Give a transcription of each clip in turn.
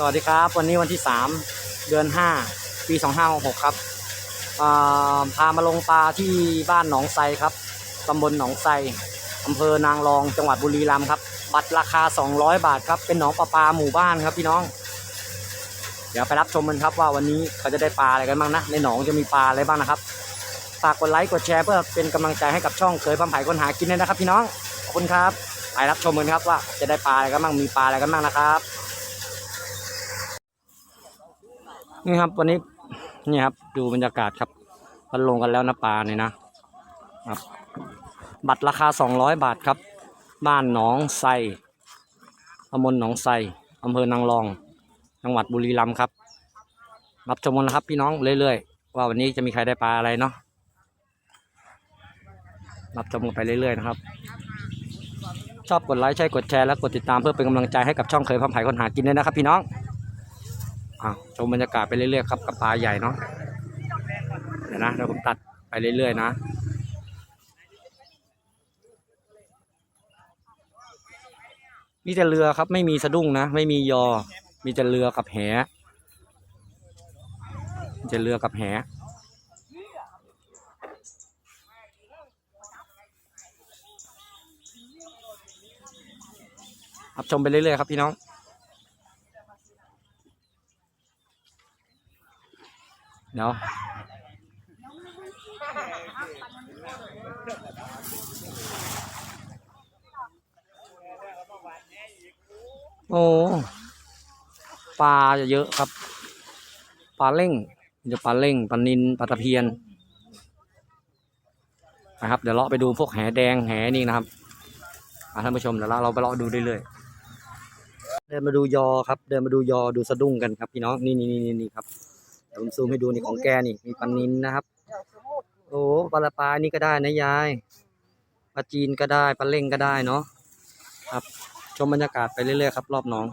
สวัสดีครับ วันนี้วันที่ 3 เดือน 5 ปี 2566 ครับพามาลงปลาที่บ้านหนองไทรครับตำบลหนองไทรอำเภอนางรองจังหวัดบุรีรัมย์ครับ บัตรราคา 200 บาทครับ เป็นหนองปลาปลาหมู่บ้านครับพี่น้อง เดี๋ยวไปรับชมกันครับว่าวันนี้เขาจะได้ปลาอะไรกันบ้างนะ ในหนองจะมีปลาอะไรบ้างนะครับ ฝากกดไลค์กดแชร์เพื่อเป็นกำลังใจให้กับช่องเคยพัมไผ่คนหากินด้วยนะครับ พี่น้อง ขอบคุณครับ ไปรับชมกันครับว่าจะได้ปลาอะไรกันบ้าง มีปลาอะไรกันบ้างนะครับ นี่ครับ วันนี้นี่ครับ ดูบรรยากาศครับมันลงกันแล้วนะปลาเนี่ยนะครับ บัตรราคา 200 บาทครับ บ้านหนองไทรตำบลหนองไทรอำเภอนางรอง จังหวัดบุรีรัมย์ครับ รับชมกันนะครับพี่น้องเรื่อยๆ ว่าวันนี้จะมีใครได้ปลาอะไรเนาะรับชมกันไปเรื่อยๆนะครับ ชอบกดไลค์ใช่กดแชร์และกดติดตามเพื่อเป็นกำลังใจให้กับช่องเคยพัมไผ่คนหากินด้วยนะครับพี่น้อง อ้าวชมบรรยากาศไปเรื่อยๆครับกับปลาใหญ่เนาะเดี๋ยวนะเดี๋ยวผมตัดไปเรื่อยๆนะมีแต่เรือครับ ไม่มีสะดุ้งนะ ไม่มียอ มีแต่เรือกับแหมีแต่เรือกับแหรับชมไปเรื่อยๆครับพี่น้อง เดี๋ยวโอ้ปลาจะเยอะครับ ปลาเล่งจะปลาเล่งปลานินปลาตะเพียนนะครับเดี๋ยวเราะไปดูพวกแหแดงแหนี่นะครับท่านผู้ชมเดี๋ยวเราเราไปเลาะดูเรื่อยๆเดินมาดูยอครับ เดินมาดูยอดูสะดุ้งกันครับพี่น้องนี่นี่นี่นี่ครับ เดี๋ยวผมซูมให้ดูนี่ของแกนี่มีปลานินนะครับ โอ้ปลาละปลานี่ก็ได้นะยายปลาจีนก็ได้ปลาเล่งก็ได้เนาะครับ ชมบรรยากาศไปเรื่อยๆครับ รอบน้อง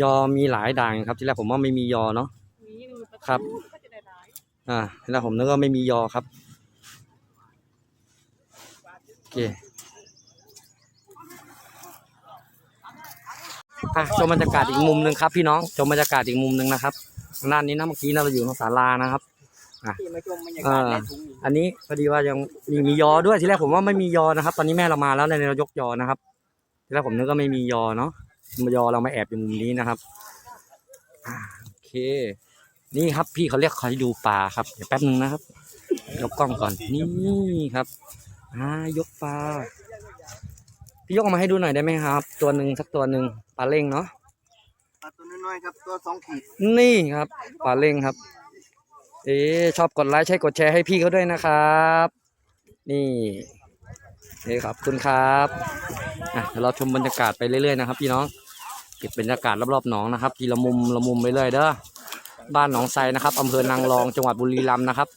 ยอมีหลายด่างครับที่แรกผมว่าไม่มียอเนาะครับ อ่าทีแรกผมนึกว่าไม่มียอครับโอเค อะชมบรรยากาศอีกมุมหนึ่งครับ พี่น้องชมบรรยากาศอีกมุมหนึ่งนะครับทางด้านนี้นะเมื่อกี้เราอยู่ตรงศาลานะครับที่มาชมบรรยากาศในถุงอันนี้พอดีว่ายังมีมียอด้วยทีแรกผมว่าไม่มียอนะครับ ตอนนี้แม่เรามาแล้วในเรายกยอนะครับทีแรกผมนึกว่าไม่มียอเนาะยอเรามาแอบอยู่มุมนี้นะครับอ่าโอเค นี่ครับพี่เขาเรียกขอให้ดูปลาครับเดี๋ยวแป๊บนึงนะครับยกกล้องก่อนนี่ครับอ่ายกปลาพี่ยกออกมาให้ดูหน่อยได้ไหมครับ ตัวหนึ่งสักตัวหนึ่งาเล่งเนาะปลาตัวน้อยๆครับตัวสองขีดนี่ครับปลาเล่งครับ เอ๊ะชอบกดไลค์ใช่กดแชร์ให้พี่เขาด้วยนะครับ นี่นี่ครับขอบคุณครับอะเดี๋ยวเราชมบรรยากาศไปเรื่อยๆนะครับ พี่น้องเก็บบรรยากาศรอบๆหนองนะครับทีละมุมละมุมไปเลยเด้อบ้านหนองไทรนะครับอำเภอนางรองจังหวัดบุรีรัมย์นะครับ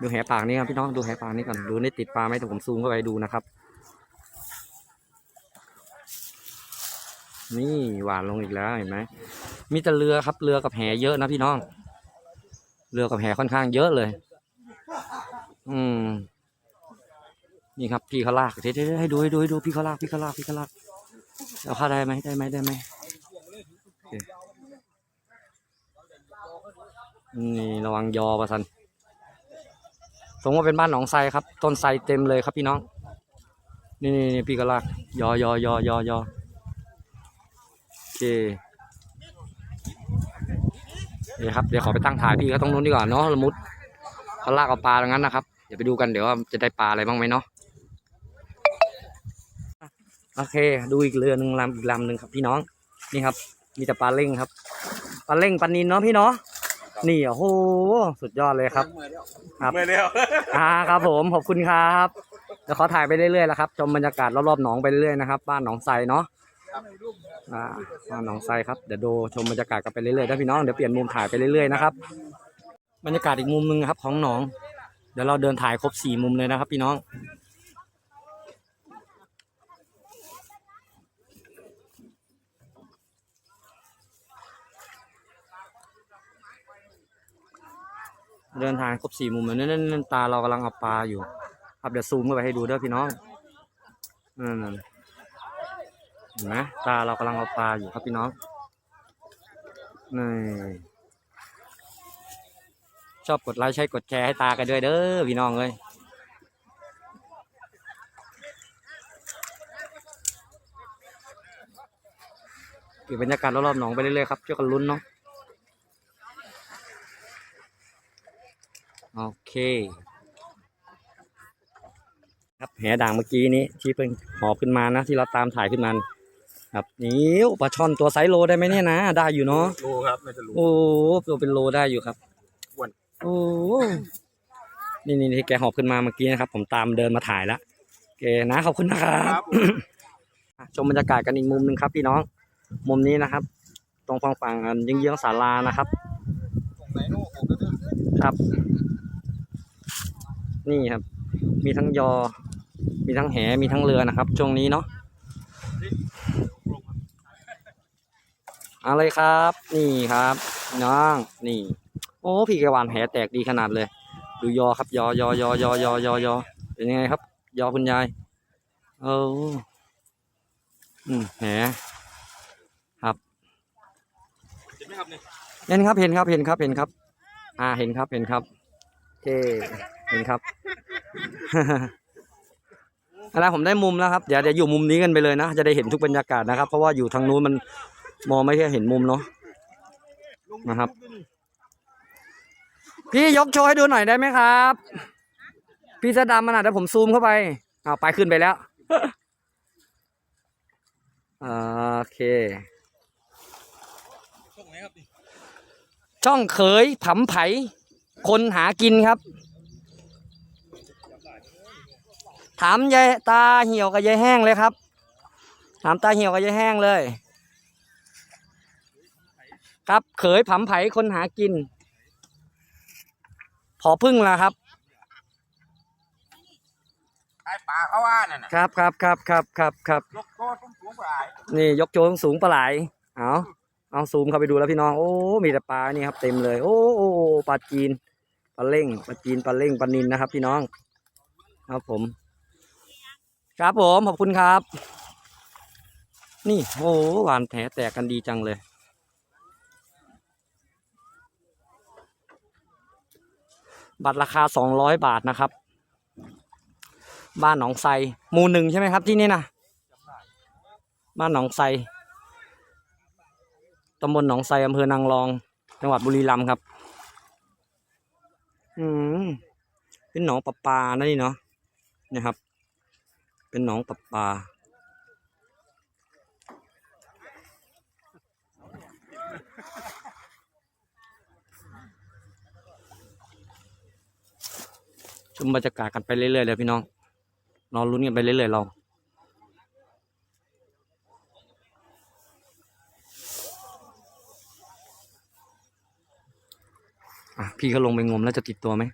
ดูแหปากนี้ครับพี่น้องดูแหปากนี้ก่อนดูนี่ติดปลาไหมแต่ผมซูมเข้าไปดูนะครับ นี่หวานลงอีกแล้วเห็นไหมมีแต่เรือครับเรือกับแหเยอะนะพี่น้อง เรือกับแหค่อนข้างเยอะเลย อืมนี่ครับพี่เขาลากเดี๋ยวๆให้ดูให้ดูให้ดูพี่เขาลากพี่เขาลากพี่เขาลากเอาเข้าได้ไหมได้ไหมได้ไหมนี่ระวังยอประสัน มมติว่าเป็นบ้านหนองไทรครับ ต้นไทรเต็มเลยครับพี่น้อง นี่นี่นี่พี่ก็ลากยอยอยอยอยอโอเคนี่ครับเดี๋ยวขอไปตั้งถ่ายพี่เขาตรงนู้นดีกว่าเนาะละมุดเขาลากเอาปลาตรงนั้นนะครับเดี๋ยวไปดูกันเดี๋ยวว่าจะได้ปลาอะไรบ้างไหมเนาะโอเค ดูอีกเรือหนึ่งลำอีกลำหนึ่งครับพี่น้องนี่ครับ มีแต่ปลาเล่งครับปลาเล่งปลานินเนาะพี่เนาะ นี่โอ้โหสุดยอดเลยครับ ครับ เมื่อเดียวอ่าครับผมขอบคุณครับเดี๋ยวขอถ่ายไปเรื่อยๆแล้วครับชมบรรยากาศรอบๆหนองไปเรื่อยๆนะครับบ้านหนองไทรเนาะอ่าบ้านหนองไทรครับเดี๋ยวดูชมบรรยากาศกันไปเรื่อยๆนะพี่น้องเดี๋ยวเปลี่ยนมุมถ่ายไปเรื่อยๆนะครับบรรยากาศอีกมุมหนึ่งครับของหนอง เดี๋ยวเราเดินถ่ายครบสี่มุมเลยนะครับ พี่น้อง เดินทางครบสี่มุมเลยนั่นนั่นนั่นตาเรากำลังเอาปลาอยู่ครับเดี๋ยวซูมเข้าไปให้ดูเด้อพี่น้องนั่นนั่นเห็นไหมตาเรากำลังเอาปลาอยู่ครับพี่น้องนี่ชอบกดไลค์ใช้กดแชร์ให้ตากันด้วยเด้อพี่น้องเลยเก็บบรรยากาศรอบๆหนองไปเรื่อยๆครับเจ้ากันลุ้นเนาะ โอเค ครับแหด่างเมื่อกี้นี้ที่เพิ่งหอบขึ้นมานะ ที่เราตามถ่ายขึ้นมาครับนี่ปลาช่อนตัวไซส์โลได้ไหมเนี่ยนะได้อยู่เนาะรู้ครับไม่จะรู้โอ้ตัวเป็นโลได้อยู่ครับอ้วนโอ้นี่นี่ที่แกหอบขึ้นมาเมื่อกี้นะครับ ผมตามเดินมาถ่ายแล้วแกนะขอบคุณนะครับชมบรรยากาศกันอีกมุมหนึ่งครับ พี่น้อง มุมนี้นะครับ ตรงฝั่งฝั่งๆเยื้องๆศาลานะครับตรงไหนโน่ผมก็จะครับ นี่ครับ มีทั้งยอ มีทั้งแห มีทั้งเรือนะครับ ช่วงนี้เนาะเอาเลยครับ นี่ครับน้องนี่ โอ้พี่แกวานแหแตกดีขนาดเลย ดูยอครับ ยอยอยอยอยอยอยอเป็นยังไงครับ ยอคุณยายเอออืมแหครับเห็นไหมครับเนี่ยเห็นครับเห็นครับเห็นครับเห็นครับ อ่าเห็นครับเห็นครับโอเค เห็นครับอาละผมได้มุมแล้วครับเดี๋ยวเดี๋ยวอยู่มุมนี้กันไปเลยนะจะได้เห็นทุกบรรยากาศนะครับ เพราะว่าอยู่ทางนู้นมันมองไม่แค่เห็นมุมเนาะนะครับ พี่ยกโชว์ให้ดูหน่อยได้ไหมครับ พี่เสื้อดำมันอะเดี๋ยวผมซูมเข้าไปอ้าวไปขึ้นไปแล้วโอเคตรงไหนครับช่องเขยผำไผ คนหากินครับ ถามยายตาเหี่ยวกับยายแห้งเลยครับ ถามตาเหี่ยวกับยายแห้งเลย ครับเขยผำไผคนหากิน พอพึ่งละครับไอ้ปลาเขาว่านั่นน่ะครับครับครับครับครับครับยกโต๊ะสูงสูงปลายนี่ยกโจงสูงปลาไหลเอาเอาซูมเข้าไปดูแล้วพี่น้องโอ้มีแต่ปลานี่ครับเต็มเลย โอ้โอ้ปลาจีนปลาเล่งปลาจีนปลาเล่งปลานินนะครับ พี่น้องครับผม ครับผมขอบคุณครับ นี่โอ้หวานแผลแตกกันดีจังเลยบัตรราคาสองร้อยบาทนะครับ บ้านหนองไทรหมู่หนึ่งใช่ไหมครับที่นี่นะบ้านหนองไทรตำบลหนองไทรอำเภอนางรอง จังหวัดบุรีรัมย์ครับ อืมเป็นหนองประปานะนี่เนาะนี่ยครับ เป็นหนองประปาชมบรรยากาศกันไปเรื่อยๆเลยพี่น้องรอลุ้นกันไปเรื่อยๆเราอะพี่ก็ลงไปงมแล้วจะติดตัวไหม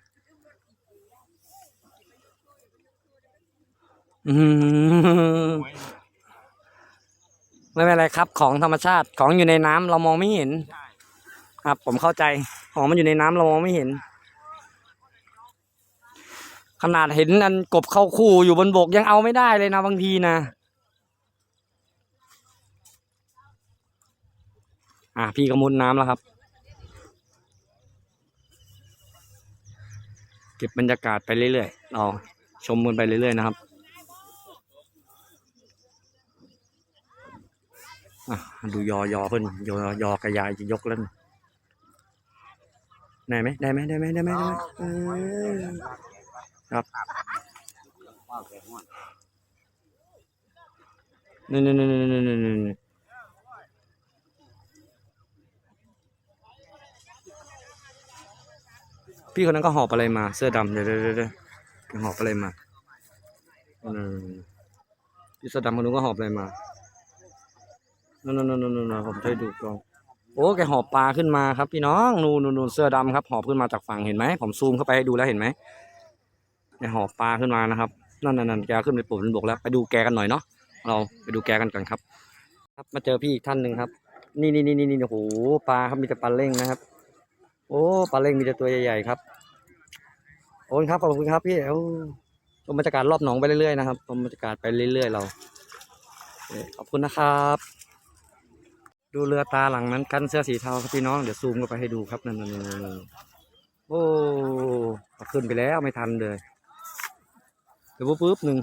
อื้อหือไม่เป็นไรครับ ของธรรมชาติของอยู่ในน้ำเรามองไม่เห็น ครับ ผมเข้าใจของมันอยู่ในน้ำเรามองไม่เห็น ขนาดเห็นอันกบเข้าคู่อยู่บนบกยังเอาไม่ได้เลยนะบางทีนะอะพี่ก็มุดน้ำแล้วครับ เก็บบรรยากาศไปเรื่อยๆเราชมกันไปเรื่อยๆนะครับ อะ ดูยอยอเพิ่นยอยอกระยายจะยกแล้วนี่ได้ไหมได้ไหมได้ไหมได้ไหมได้ไหมครับนี่นี่นี่นี่นี่นี่นี่พี่คนนั้นก็หอบอะไรมา เสื้อดำเดี๋ยวเดี๋ยวเดี๋ยวหอบอะไรมาอืมพี่เสื้อดำคนนู้นก็หอบอะไรมา นู่นนู่นนู่นนู่นผมช่วยดูกล้องโอ้แกหอบปลาขึ้นมาครับพี่น้องนู่นนู่นนู่นเสื้อดำครับหอบขึ้นมาจากฝั่งเห็นไหมผมซูมเข้าไปให้ดูแล้วเห็นไหมแกหอบปลาขึ้นมานะครับนั่นนั่นนั่นแกขึ้นไปปลูกบนบกแล้วไปดูแกกันหน่อยเนาะเราไปดูแกกันก่อนครับ ครับมาเจอพี่อีกท่านหนึ่งครับ นี่นี่นี่นี่นี่โอ้โหปลาครับมีแต่ปลาเล่งนะครับ โอ้ปลาเล่งมีแต่ตัวใหญ่ๆครับโอบคุณครับขอบคุณครับพี่เอ้าชมบรรยากาศรอบหนองไปเรื่อยๆนะครับชมบรรยากาศไปเรื่อยๆเราเอ้ยขอบคุณนะครับ ดูเรือตาหลังนั้นกันเสื้อสีเทาครับพี่น้องเดี๋ยวซูมเข้าไปให้ดูครับนั่นนั่นโอ้ขึ้นไปแล้วไม่ทันเลยเดี๋ยวปุ๊บหนึ่ง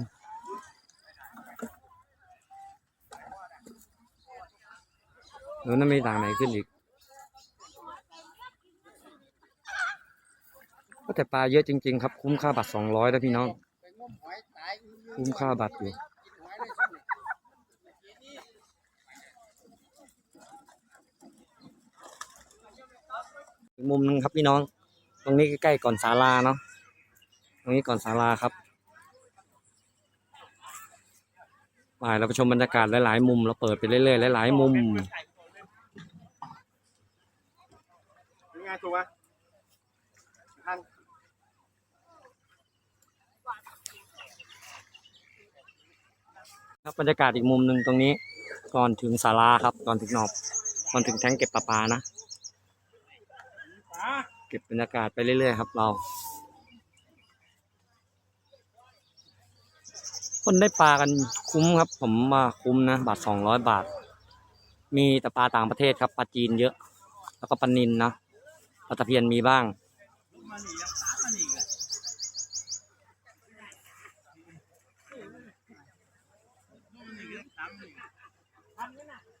เดี๋ยวนั่นไม่ต่างไหนขึ้นอีกก็แต่ปลาเยอะจริง ๆ ครับ คุ้มค่าบัตรสองร้อยนะพี่น้อง คุ้มค่าบัตรอยู่ อีกมุมหนึงครับพี่น้อง ตรงนี้ใกล้ๆก่อนศาลาเนาะตรงนี้ก่อนศาลาครับไปเราไปชมบรรยากาศหลายๆมุมเราเปิดไปเรื่อยๆหลายๆมุมยังไงถูกไหมทางครับบรรยากาศอีกมุมหนึ่งตรงนี้ ก่อนถึงศาลาครับ ก่อนถึงหนอบก่อนถึงแท้งเก็บปลาปลานะ เก็บบรรยากาศไปเรื่อยๆครับเรา คนได้ปลากันคุ้มครับ ผมว่าคุ้มนะ บาทสองร้อยบาท มีแต่ปลาต่างประเทศครับปลาจีนเยอะ แล้วก็ปลานินนะปลาตะเพียนมีบ้าง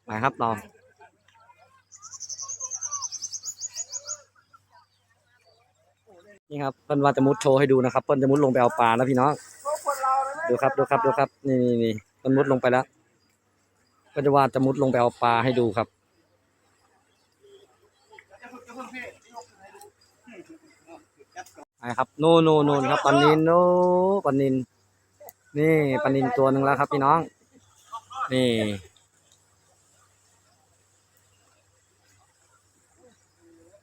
ไปครับเรา นี่ครับเปิ้ลว่าจะมุดโชว์ให้ดูนะครับเปิ้ลจะมุดลงไปเอาปลานะพี่น้องดูครับดูครับดูครับ นี่นี่นี่เปิ้ลมุดลงไปแล้วก็จะว่าจะมุดลงไปเอาปลาให้ดูครับไปครับโน่นโน่นโน่นครับปลานินโน่ปลานิน นี่ปลานินตัวหนึ่งแล้วครับพี่น้อง นี่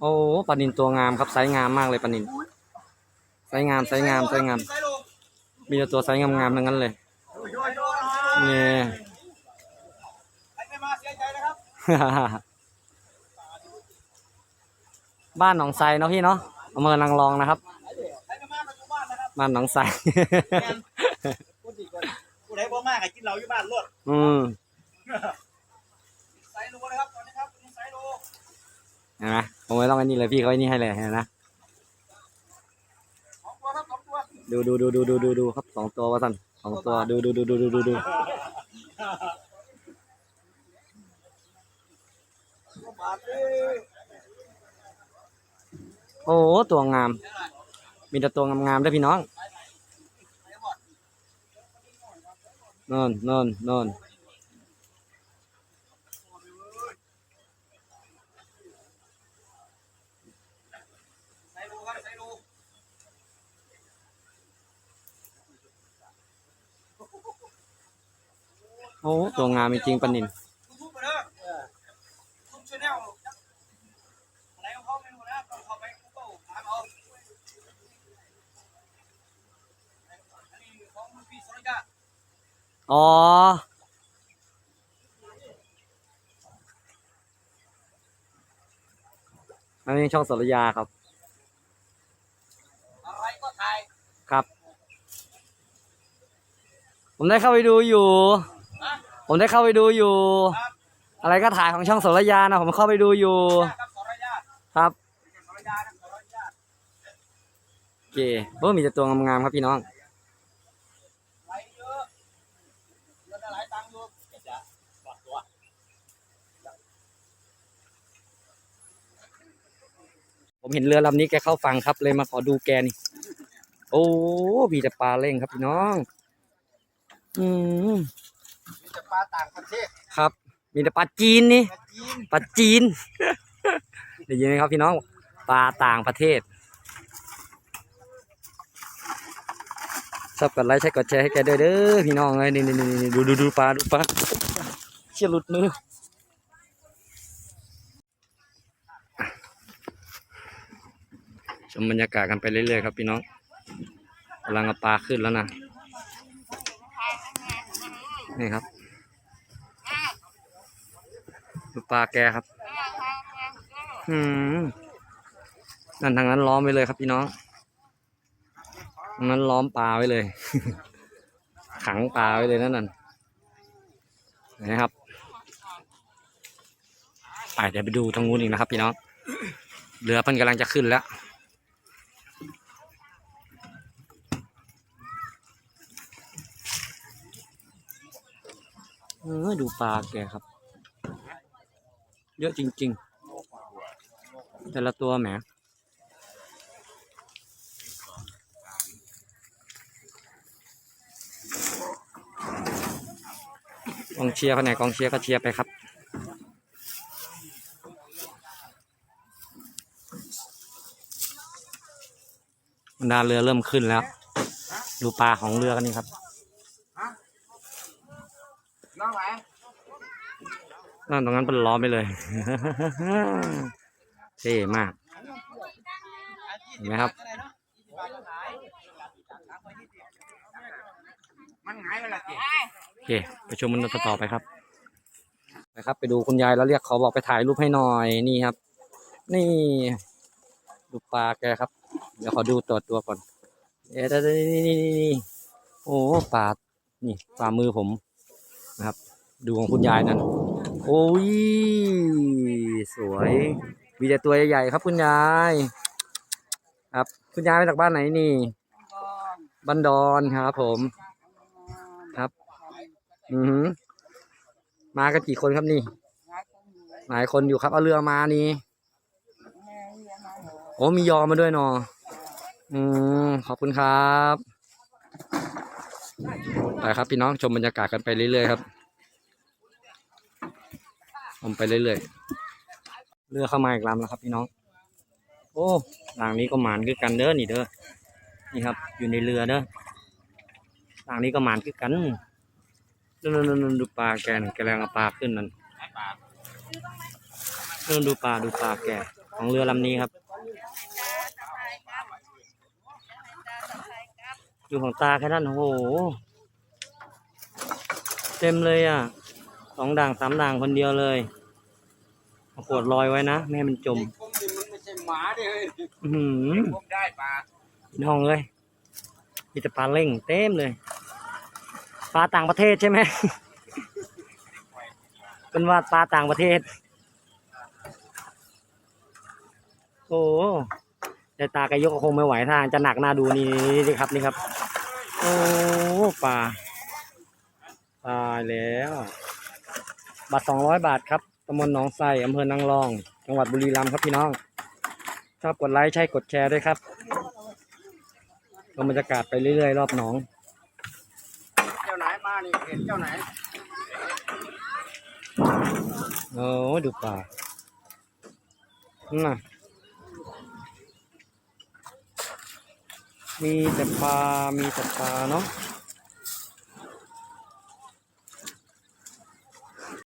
โอ้ปลานินตัวงามครับไซส์งามมากเลยปลานิน ไซส์งามไซส์งามไซส์งาม มีแต่ตัวไซส์งามๆทั้งนั้นเลยนี่ไม่มาเสียใจนะครับบ้านหนองไซเนาะพี่เนาะอำเภอนางรองนะครับใครไม่มามาอยู่บ้านนะครับบ้านหนองไซพูดดีก่อนผู้ใดบ่มากให้กินเหล้าอยู่บ้านรวดอืมไซโลนะครับตอนนี้ครับไซโลเห็นไหมผมไม่ต้องไอ้นี่เลยพี่เขาไอ้นี่ให้เลยเห็นไหม สองตัวครับสองตัว ดูดูดูดูดูดูดูครับสองตัวว่าสันสองตัวดูดูดูดูดูดูดูโอ้ตัวงาม มีแต่ตัวงามๆด้วยพี่น้องนอนนอนนอน ไซโลครับไซโล โอ้ตัวงามจริงปนินทุบๆไปเด้อทุบชแนลอะไรของเขาไม่รู้นะต้องเข้าไปกูเกิลถามเอาอันนี้ของพี่สริกาอ๋อ อันนี้ช่องสรยาครับ อะไรก็ถ่าย ครับ ผมได้เข้าไปดูอยู่ ผมได้เข้าไปดูอยู่ ครับอะไรก็ถ่ายของช่องสรยานะผมเข้าไปดูอยู่ ครับสรยาครับสรยานะสรยาโอเคเพิ่มมีแต่ตัวงามๆครับพี่น้อง ไหลเยอะเงินหลายตังค์อยู่จะฝากตัวผมเห็นเรือลำนี้แกเข้าฝั่งครับเลยมาขอดูแกนี่ โอ้มีแต่ปลาเร่งครับพี่น้อง อืม มีแต่ปลาต่างประเทศครับ มีแต่ปลาจีนนี่ปลาจีนปลาจีนได้ยินไหมครับพี่น้องปลาต่างประเทศชอบกดไลค์ใช้กดแชร์ให้แกด้วยเด้อพี่น้องเลยนี่นี่นี่นี่ดูดูดูปลาดูปลาเชี่ยหลุดมือชมบรรยากาศกันไปเรื่อยๆครับพี่น้องกำลังเอาปลาขึ้นแล้วนะ นี่ครับดูปลาแกครับ อืมนั่นทางนั้นล้อมไปเลยครับพี่น้องตรงนั้นล้อมปลาไว้เลย ขังปลาไว้เลยนั่นน่ะนะครับไปเดี๋ยวไปดูตรงนู้นอีกนะครับ พี่น้องเรือมันกำลังจะขึ้นแล้ว เออดูปลาแกครับ เยอะจริง ๆ แต่ละตัวแหมกองเชียร์คนไหนกองเชียร์ก็เชียร์ไปครับ บรรดาเรือเริ่มขึ้นแล้ว ดูปลาของเรือกันนี่ครับ น้องไหน นั่นตรงนั้นเป็นล้อมไปเลย เท่มากเห็นไหมครับ มันหายไปละโอเคไปชมมันต่อไปครับไปครับ ไปดูคุณยายแล้วเรียกเขาบอกไปถ่ายรูปให้หน่อยนี่ครับ นี่ ดูปลาแกครับ เดี๋ยวขอดูตัวตัวก่อน เอ๊ะนี่นี่นี่นี่โอ้ปลานี่ปลามือผมนะครับ ดูของคุณยายนั่น โอ้ย สวย มีแต่ตัวใหญ่ๆครับคุณยาย ครับ คุณยายมาจากบ้านไหนนี่ บ้านดอนครับผม ครับ อือหือมากันกี่คนครับนี่ หลายคนอยู่ครับ เอาเรือมานี่ โอ้มียอมาด้วยเนอะอืมขอบคุณครับ ไปครับพี่น้องชมบรรยากาศกันไปเรื่อยๆครับ ชมไปเรื่อยๆเรือเข้ามาอีกลำแล้วครับพี่น้อง โอ้หลังนี้ก็หมานคือกันเด้อนี่เด้อนี่ครับ อยู่ในเรือเด้อหลังนี้ก็หมานคือกันนู่นนู่นดูปลาแกนแกแรงปลาขึ้นนั่นนู่นดูปลาดูปลาแกของเรือลำนี้ครับดูของตาแค่นั้นโอ้โห เต็มเลยอะ สองด่างสามด่างคนเดียวเลยเอาขวดลอยไว้นะไม่ให้มันจมกลมนี่มันไม่ใช่หมาดิเฮ้ยอื้อหือกลมได้ปลาพี่น้องเลยมีแต่ปลาเล่งเต็มเลย ปลาต่างประเทศใช่ไหม เป็นว่าปลาต่างประเทศ โอ้แต่ตากระยกก็คงไม่ไหวทางจะหนักหน้าดูนี่นี่นี่ครับนี่ครับ โอ้ปลาตายแล้ว บัตรสองร้อยบาทครับตำบลหนองไทรอำเภอนางรอง จังหวัดบุรีรัมย์ครับพี่น้อง ชอบกดไลค์ใช่กดแชร์ด้วยครับชมบรรยากาศไปเรื่อยๆ รอบหนอง เจ้าไหนมานี่เห็นเจ้าไหนโอ้ดูป่าน่ะมีแต่ปลา มีแต่ปลาเนาะ